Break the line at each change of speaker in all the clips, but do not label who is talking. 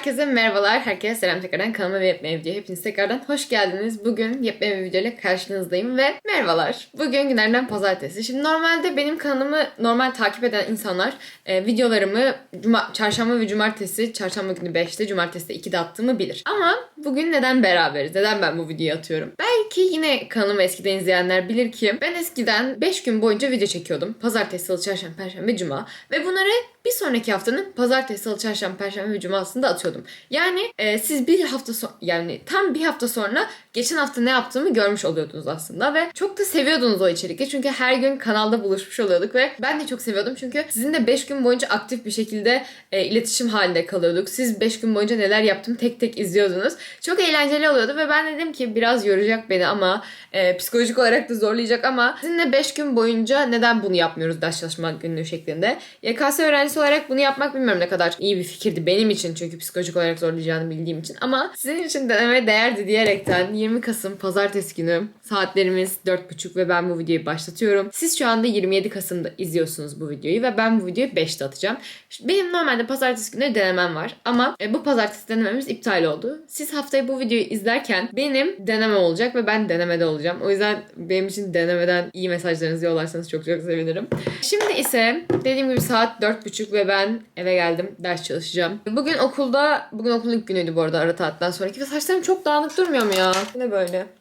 Herkese merhabalar, herkese selam tekrardan kanalıma ve yepyeni video. Hepiniz tekrardan hoş geldiniz. Bugün yepyeni bir video ile karşınızdayım ve merhabalar. Bugün günlerden pazartesi. Şimdi normalde benim kanalımı normal takip eden insanlar e, videolarımı cuma, çarşamba ve cumartesi, çarşamba günü 5'te, cumartesi de 2'de attığımı bilir. Ama bugün neden beraberiz? Neden ben bu videoyu atıyorum? Belki yine kanalımı eskiden izleyenler bilir ki ben eskiden 5 gün boyunca video çekiyordum. Pazartesi, salı, çarşamba, perşembe, cuma. Ve bunları bir sonraki haftanın pazartesi, salı, çarşamba, perşembe ve cumasında atıyordum. Yani e, siz bir hafta so- yani tam bir hafta sonra geçen hafta ne yaptığımı görmüş oluyordunuz aslında ve çok da seviyordunuz o içerikleri. Çünkü her gün kanalda buluşmuş oluyorduk ve ben de çok seviyordum. Çünkü sizinle 5 gün boyunca aktif bir şekilde e, iletişim halinde kalıyorduk. Siz 5 gün boyunca neler yaptım tek tek izliyordunuz. Çok eğlenceli oluyordu ve ben dedim ki biraz yoracak beni ama e, psikolojik olarak da zorlayacak ama sizinle 5 gün boyunca neden bunu yapmıyoruz ders çalışma günlüğü şeklinde. YKS öğrencisi olarak bunu yapmak bilmiyorum ne kadar iyi bir fikirdi benim için çünkü psikolojik olarak zorlayacağını bildiğim için ama sizin için denemeye değerdi diyerekten 20 Kasım pazartesi günü saatlerimiz 4.30 ve ben bu videoyu başlatıyorum. Siz şu anda 27 Kasım'da izliyorsunuz bu videoyu ve ben bu videoyu 5'te atacağım. Benim normalde pazartesi günü denemem var ama e, bu pazartesi denememiz iptal oldu. Siz haftaya bu videoyu izlerken benim deneme olacak ve ben denemede olacağım. O yüzden benim için denemeden iyi mesajlarınızı yollarsanız çok çok sevinirim. Şimdi ise dediğim gibi saat 4.30 ve ben eve geldim. Ders çalışacağım. Bugün okulda, bugün okulun ilk günüydü bu arada ara tatilden sonraki ve saçlarım çok dağınık durmuyor mu ya? Ne böyle?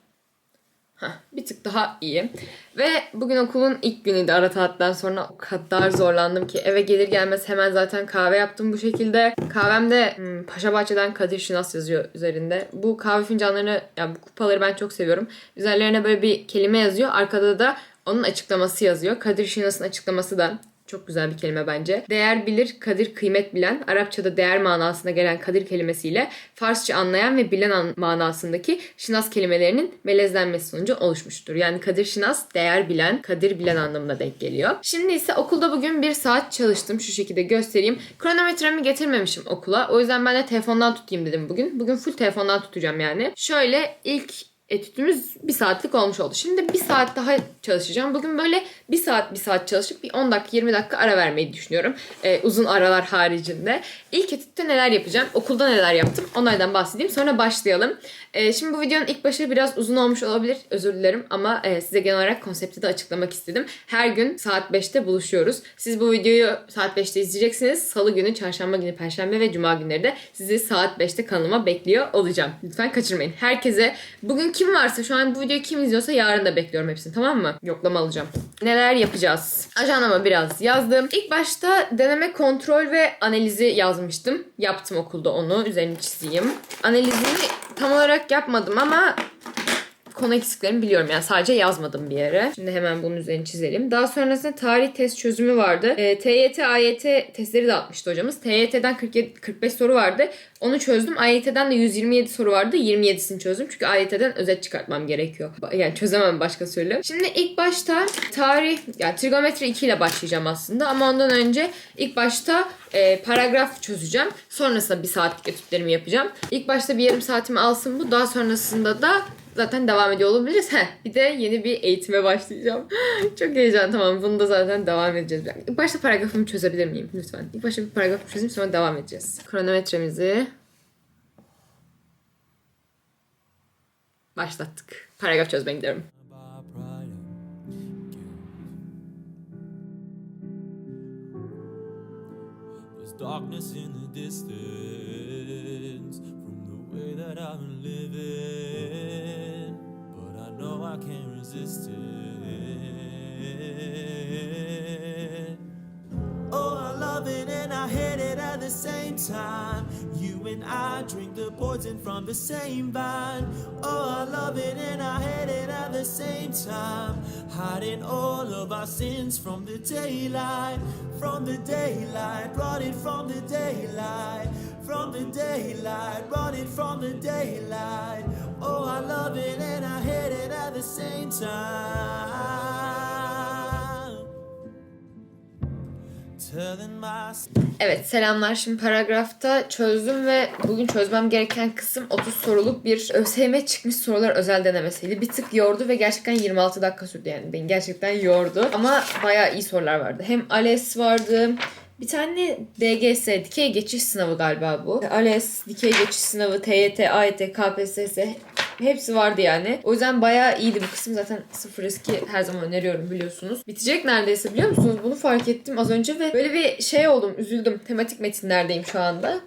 Heh, bir tık daha iyi. Ve bugün okulun ilk günüydü ara tatilden sonra o kadar zorlandım ki eve gelir gelmez hemen zaten kahve yaptım bu şekilde. Kahvemde hmm, Paşa Bahçe'den Kadir Şinas yazıyor üzerinde. Bu kahve fincanlarını, yani bu kupaları ben çok seviyorum. Üzerlerine böyle bir kelime yazıyor. Arkada da onun açıklaması yazıyor. Kadir Şinas'ın açıklaması da çok güzel bir kelime bence. Değer bilir, kadir kıymet bilen, Arapçada değer manasına gelen kadir kelimesiyle Farsça anlayan ve bilen an- manasındaki şinas kelimelerinin melezlenmesi sonucu oluşmuştur. Yani kadir şinas, değer bilen, kadir bilen anlamına denk geliyor. Şimdi ise okulda bugün bir saat çalıştım. Şu şekilde göstereyim. Kronometremi getirmemişim okula. O yüzden ben de telefondan tutayım dedim bugün. Bugün full telefondan tutacağım yani. Şöyle ilk etütümüz bir saatlik olmuş oldu. Şimdi bir saat daha çalışacağım. Bugün böyle bir saat bir saat çalışıp bir 10 dakika 20 dakika ara vermeyi düşünüyorum. Ee, uzun aralar haricinde. İlk etütte neler yapacağım? Okulda neler yaptım? Onlardan bahsedeyim. Sonra başlayalım. Ee, şimdi bu videonun ilk başı biraz uzun olmuş olabilir. Özür dilerim ama e, size genel olarak konsepti de açıklamak istedim. Her gün saat 5'te buluşuyoruz. Siz bu videoyu saat 5'te izleyeceksiniz. Salı günü, çarşamba günü, perşembe ve cuma günleri de sizi saat 5'te kanalıma bekliyor olacağım. Lütfen kaçırmayın. Herkese bugün kim varsa şu an bu videoyu kim izliyorsa yarın da bekliyorum hepsini tamam mı? Yoklama alacağım. Neler yapacağız? Ajandama biraz yazdım. İlk başta deneme kontrol ve analizi yazmıştım. Yaptım okulda onu. Üzerini çizeyim. Analizini tam olarak yapmadım ama konu eksiklerimi biliyorum yani sadece yazmadım bir yere. Şimdi hemen bunun üzerine çizelim. Daha sonrasında tarih test çözümü vardı. E, TYT, AYT testleri de atmıştı hocamız. TYT'den 47, 45 soru vardı. Onu çözdüm. AYT'den de 127 soru vardı. 27'sini çözdüm. Çünkü AYT'den özet çıkartmam gerekiyor. Yani çözemem başka türlü. Şimdi ilk başta tarih, yani trigonometri 2 ile başlayacağım aslında. Ama ondan önce ilk başta e, paragraf çözeceğim. Sonrasında bir saatlik etütlerimi yapacağım. İlk başta bir yarım saatimi alsın bu. Daha sonrasında da zaten devam ediyor olabiliriz. Heh, bir de yeni bir eğitime başlayacağım. Çok heyecan tamam. Bunu da zaten devam edeceğiz. İlk başta paragrafımı çözebilir miyim lütfen? İlk başta bir paragraf çözeyim sonra devam edeceğiz. Kronometremizi başlattık. Paragraf çözmeye gidiyorum.
Darkness in the distance from the way that I've living, it. Oh, I love it and I hate it at the same time. You and I drink the poison from the same vine. Oh, I love it and I hate it at the same time. Hiding all of our sins from the daylight, from the daylight, brought it from the daylight, from the daylight, it from the daylight. Oh, I love it and I hate it at the same time.
Evet selamlar. Şimdi paragrafta çözdüm ve bugün çözmem gereken kısım 30 soruluk bir ÖSYM çıkmış sorular özel denemesiydi. Bir tık yordu ve gerçekten 26 dakika sürdü yani. Beni gerçekten yordu. Ama bayağı iyi sorular vardı. Hem ALES vardı, Bir tane DGS, dikey geçiş sınavı galiba bu. ALES, dikey geçiş sınavı, TYT, AYT, KPSS hepsi vardı yani. O yüzden bayağı iyiydi bu kısım. Zaten sıfır riski her zaman öneriyorum biliyorsunuz. Bitecek neredeyse biliyor musunuz? Bunu fark ettim az önce ve böyle bir şey oldum, üzüldüm. Tematik metinlerdeyim şu anda.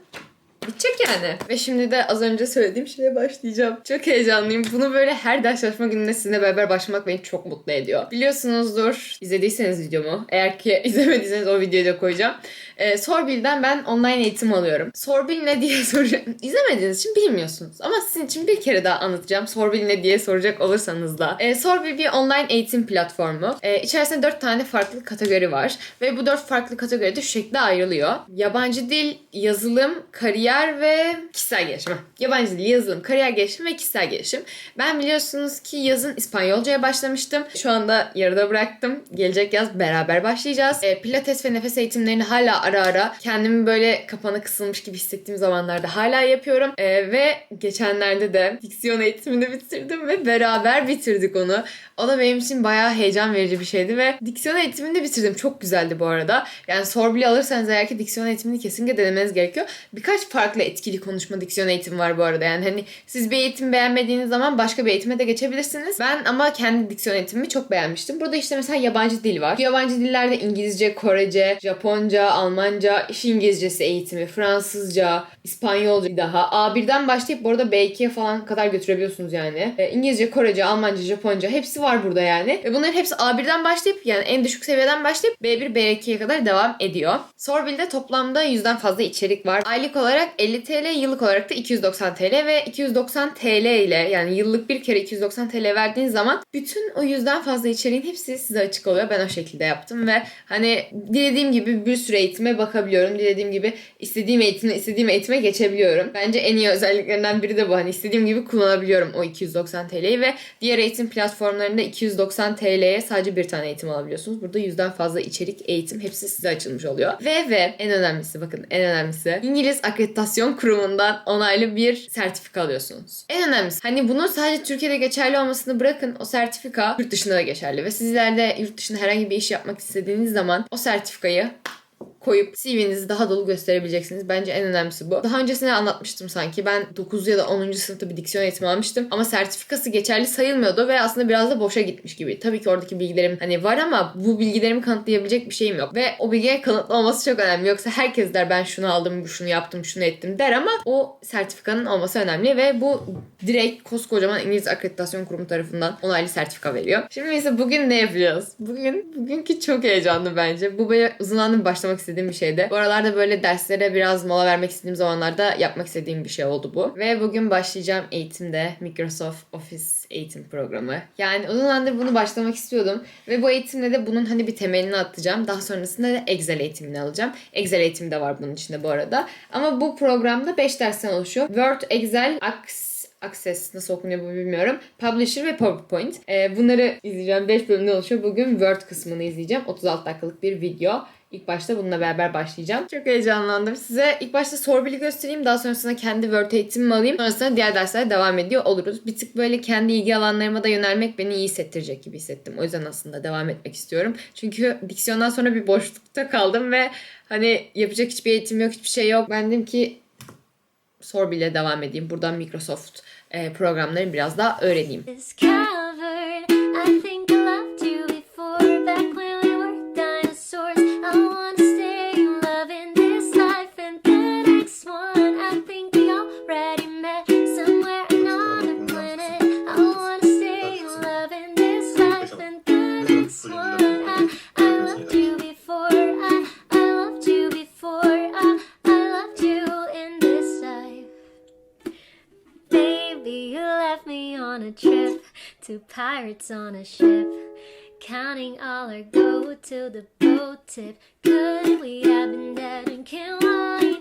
Bitecek yani. Ve şimdi de az önce söylediğim şeye başlayacağım. Çok heyecanlıyım. Bunu böyle her ders çalışma gününde sizinle beraber başlamak beni çok mutlu ediyor. Biliyorsunuzdur izlediyseniz videomu. Eğer ki izlemediyseniz o videoyu da koyacağım. Ee, Sorbil'den ben online eğitim alıyorum. Sorbil ne diye soracağım. İzlemediğiniz için bilmiyorsunuz. Ama sizin için bir kere daha anlatacağım. Sorbil ne diye soracak olursanız da. Ee, Sorbil bir online eğitim platformu. Ee, içerisinde dört tane farklı kategori var. Ve bu dört farklı kategoride şu şekilde ayrılıyor. Yabancı dil, yazılım, kariyer ve kişisel gelişim. Yabancı dil, yazılım, kariyer gelişim ve kişisel gelişim. Ben biliyorsunuz ki yazın İspanyolcaya başlamıştım. Şu anda yarıda bıraktım. Gelecek yaz beraber başlayacağız. Ee, pilates ve nefes eğitimlerini hala ara ara kendimi böyle kapanı kısılmış gibi hissettiğim zamanlarda hala yapıyorum. Ee, ve geçenlerde de diksiyon eğitimini bitirdim ve beraber bitirdik onu. O da benim için bayağı heyecan verici bir şeydi ve diksiyon eğitimini de bitirdim. Çok güzeldi bu arada. Yani Sorbili alırsanız eğer ki diksiyon eğitimini kesinlikle denemeniz gerekiyor. Birkaç farklı etkili konuşma diksiyon eğitimi var bu arada. Yani hani siz bir eğitim beğenmediğiniz zaman başka bir eğitime de geçebilirsiniz. Ben ama kendi diksiyon eğitimimi çok beğenmiştim. Burada işte mesela yabancı dil var. Yabancı dillerde İngilizce, Korece, Japonca, Almanca, iş İngilizcesi eğitimi, Fransızca, İspanyolca daha. A1'den başlayıp bu arada B2'ye falan kadar götürebiliyorsunuz yani. E, İngilizce, Korece, Almanca, Japonca hepsi var burada yani. Ve bunların hepsi A1'den başlayıp yani en düşük seviyeden başlayıp B1, B2'ye kadar devam ediyor. Sorbil'de toplamda 100'den fazla içerik var. Aylık olarak 50 TL, yıllık olarak da 290 TL ve 290 TL ile yani yıllık bir kere 290 TL verdiğiniz zaman bütün o 100'den fazla içeriğin hepsi size açık oluyor. Ben o şekilde yaptım ve hani dilediğim gibi bir sürü eğitime bakabiliyorum. Dilediğim gibi istediğim eğitimle istediğim eğitime geçebiliyorum. Bence en iyi özelliklerinden biri de bu. Hani istediğim gibi kullanabiliyorum o 290 TL'yi ve diğer eğitim platformlarında 290 TL'ye sadece bir tane eğitim alabiliyorsunuz. Burada yüzden fazla içerik, eğitim hepsi size açılmış oluyor. Ve ve en önemlisi bakın en önemlisi İngiliz Akreditasyon Kurumu'ndan onaylı bir sertifika alıyorsunuz. En önemlisi hani bunun sadece Türkiye'de geçerli olmasını bırakın o sertifika yurt dışında da geçerli ve siz ileride yurt dışında herhangi bir iş yapmak istediğiniz zaman o sertifikayı koyup CV'nizi daha dolu gösterebileceksiniz. Bence en önemlisi bu. Daha öncesinde anlatmıştım sanki. Ben 9 ya da 10. sınıfta bir diksiyon eğitimi almıştım. Ama sertifikası geçerli sayılmıyordu ve aslında biraz da boşa gitmiş gibi. Tabii ki oradaki bilgilerim hani var ama bu bilgilerimi kanıtlayabilecek bir şeyim yok. Ve o bilgiye kanıtlı olması çok önemli. Yoksa herkes der ben şunu aldım, şunu yaptım, şunu ettim der ama o sertifikanın olması önemli ve bu direkt koskocaman İngiliz Akreditasyon Kurumu tarafından onaylı sertifika veriyor. Şimdi ise bugün ne yapacağız? Bugün, bugünkü çok heyecanlı bence. Bu böyle uzun zamandır başlamak istediğim bir şeydi. Bu aralarda böyle derslere biraz mola vermek istediğim zamanlarda yapmak istediğim bir şey oldu bu. Ve bugün başlayacağım eğitimde Microsoft Office eğitim programı. Yani uzun zamandır bunu başlamak istiyordum. Ve bu eğitimde de bunun hani bir temelini atacağım. Daha sonrasında da Excel eğitimini alacağım. Excel eğitimi de var bunun içinde bu arada. Ama bu programda 5 dersten oluşuyor. Word, Excel, Access Access nasıl okunuyor bu bilmiyorum. Publisher ve PowerPoint. Ee, bunları izleyeceğim. 5 bölümden oluşuyor. Bugün Word kısmını izleyeceğim. 36 dakikalık bir video. İlk başta bununla beraber başlayacağım. Çok heyecanlandım. Size ilk başta Sorbil'i göstereyim. Daha sonrasında kendi Word eğitimimi alayım. Sonrasında diğer derslere devam ediyor oluruz. Bir tık böyle kendi ilgi alanlarıma da yönelmek beni iyi hissettirecek gibi hissettim. O yüzden aslında devam etmek istiyorum. Çünkü diksiyondan sonra bir boşlukta kaldım ve hani yapacak hiçbir eğitim yok, hiçbir şey yok. Ben dedim ki Sorbil'e devam edeyim. Buradan Microsoft programlarını biraz daha öğreneyim.
I, loved you before. I, loved you before. I, loved you in this life. Baby, you left me on a trip. Two pirates on a ship. Counting all our gold till the boat tip. Could we have been dead and can wine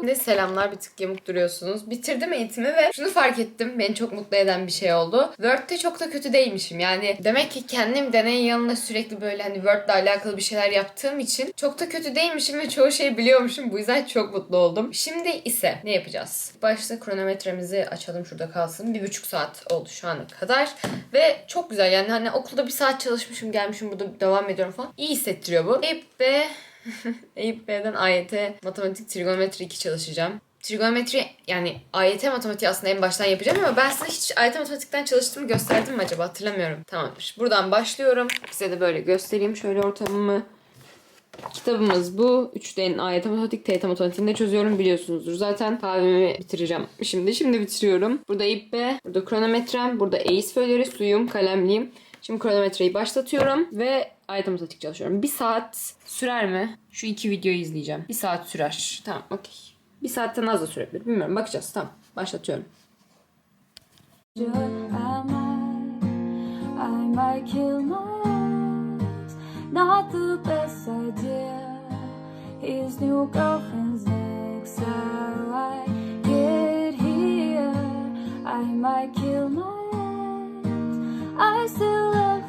Şimdi selamlar bir tık yamuk duruyorsunuz. Bitirdim eğitimi ve şunu fark ettim. Beni çok mutlu eden bir şey oldu. Word'de çok da kötü değilmişim. Yani demek ki kendim deney yanında sürekli böyle hani Word'le alakalı bir şeyler yaptığım için çok da kötü değilmişim ve çoğu şeyi biliyormuşum. Bu yüzden çok mutlu oldum. Şimdi ise ne yapacağız? Başta kronometremizi açalım şurada kalsın. Bir buçuk saat oldu şu ana kadar. Ve çok güzel yani hani okulda bir saat çalışmışım gelmişim burada devam ediyorum falan. İyi hissettiriyor bu. Eyüp ve Eyüp B'den AYT matematik trigonometri 2 çalışacağım. Trigonometri yani AYT matematiği aslında en baştan yapacağım ama ben size hiç AYT matematikten çalıştığımı gösterdim mi acaba hatırlamıyorum. Tamamdır. Buradan başlıyorum. Size de böyle göstereyim şöyle ortamımı. Kitabımız bu. 3D'nin AYT matematik, TYT matematiğinde çözüyorum biliyorsunuzdur. Zaten kahvemi bitireceğim. Şimdi şimdi bitiriyorum. Burada Eyüp B, burada kronometrem, burada EIS föyleri, suyum, kalemliğim. Şimdi kronometreyi başlatıyorum ve AYT matematik çalışıyorum. Bir saat sürer mi? Şu iki videoyu izleyeceğim. Bir saat sürer. Tamam okey. Bir saatten az da sürebilir. Bilmiyorum bakacağız. Tamam başlatıyorum.
I might kill my ex. I still love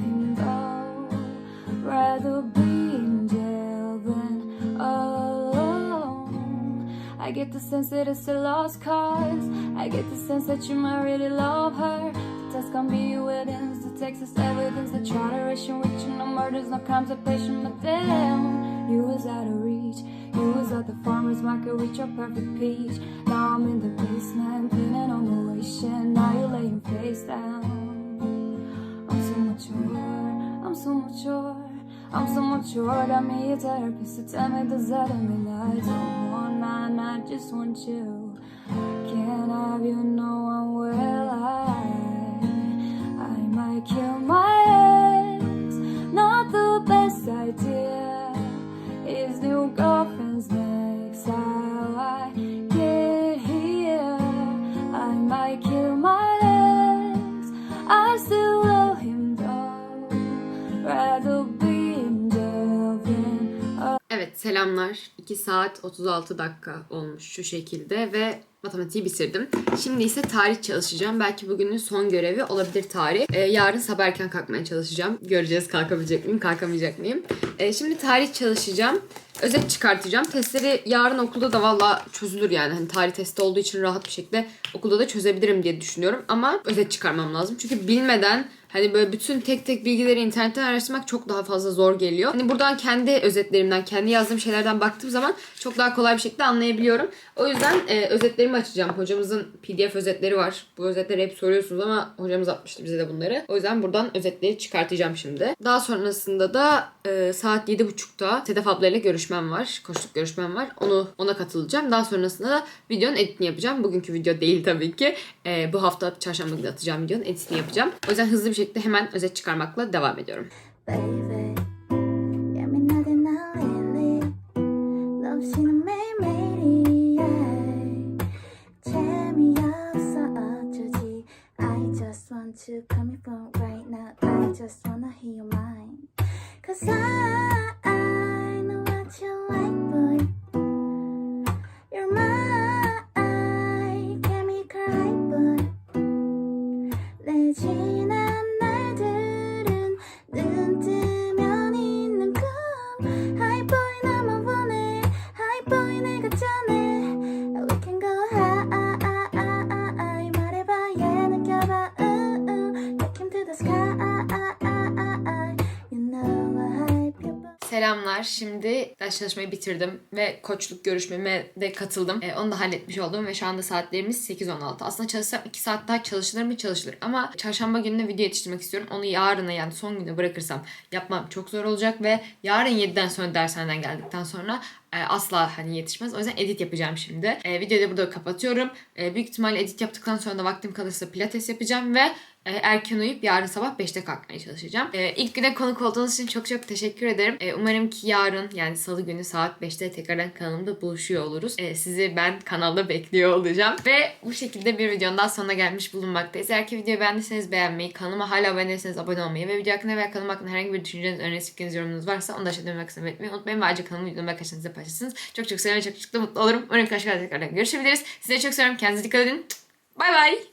sense that it's a lost cause. I get the sense that you might really love her. The test gonna be evidence, the Texas evidence, the charteration, which no murders, no contemplation, but damn, you was out of reach. You was at the farmer's market with your perfect peach. Now I'm in the basement, cleaning on the washing. Now you're laying face down. I'm so mature, I'm so mature. I'm so mature, I me a therapist to tell me does that mean I don't want none, I just want you. Can't have you, no one will I. I might kill my ex, not the best idea. His new girlfriend's next, how I get here. I might kill my
selamlar. 2 saat 36 dakika olmuş şu şekilde ve matematiği bitirdim. Şimdi ise tarih çalışacağım. Belki bugünün son görevi olabilir tarih. Ee, yarın sabah erken kalkmaya çalışacağım. Göreceğiz kalkabilecek miyim, kalkamayacak mıyım. Ee, şimdi tarih çalışacağım. Özet çıkartacağım. Testleri yarın okulda da valla çözülür yani. Hani tarih testi olduğu için rahat bir şekilde okulda da çözebilirim diye düşünüyorum. Ama özet çıkarmam lazım. Çünkü bilmeden Hani böyle bütün tek tek bilgileri internetten araştırmak çok daha fazla zor geliyor. Hani buradan kendi özetlerimden, kendi yazdığım şeylerden baktığım zaman çok daha kolay bir şekilde anlayabiliyorum. O yüzden e, özetlerimi açacağım. Hocamızın PDF özetleri var. Bu özetleri hep soruyorsunuz ama hocamız atmıştı bize de bunları. O yüzden buradan özetleri çıkartacağım şimdi. Daha sonrasında da e, saat 7.30'da Sedef ablayla görüşmem var. Koşluk görüşmem var. Onu ona katılacağım. Daha sonrasında da videonun editini yapacağım. Bugünkü video değil tabii ki. E, bu hafta çarşamba günü atacağım videonun editini yapacağım. O yüzden hızlı bir şekilde Öncelikle hemen özet çıkarmakla devam ediyorum.
Baby,
Selamlar. Şimdi ders çalışmayı bitirdim ve koçluk görüşmeme de katıldım. Ee, onu da halletmiş oldum ve şu anda saatlerimiz 8.16. Aslında çalışsam 2 saat daha çalışılır mı? Çalışılır. Ama çarşamba gününe video yetiştirmek istiyorum. Onu yarına yani son güne bırakırsam yapmam çok zor olacak ve yarın 7'den sonra dershaneden geldikten sonra e, asla hani yetişmez. O yüzden edit yapacağım şimdi. E, videoyu da burada kapatıyorum. E, büyük ihtimalle edit yaptıktan sonra da vaktim kalırsa pilates yapacağım ve e, erken uyuyup yarın sabah 5'te kalkmaya çalışacağım. E, ilk güne konuk olduğunuz için çok çok teşekkür ederim. E, umarım ki yarın yani salı günü saat 5'te tekrardan kanalımda buluşuyor oluruz. Sizi ben kanalda bekliyor olacağım. Ve bu şekilde bir videonun daha sonuna gelmiş bulunmaktayız. Eğer ki videoyu beğendiyseniz beğenmeyi, kanalıma hala abone değilseniz abone olmayı ve video hakkında veya kanalım hakkında herhangi bir düşünceniz, öneriniz, fikriniz, yorumunuz varsa onu da aşağıda yorumlar kısmına belirtmeyi unutmayın. Ve ayrıca kanalımı videomu arkadaşlarınızla paylaşırsınız. Çok çok seviyorum, çok çok da mutlu olurum. Umarım karşı tekrardan görüşebiliriz. Size çok seviyorum. Kendinize dikkat edin. Bay bay.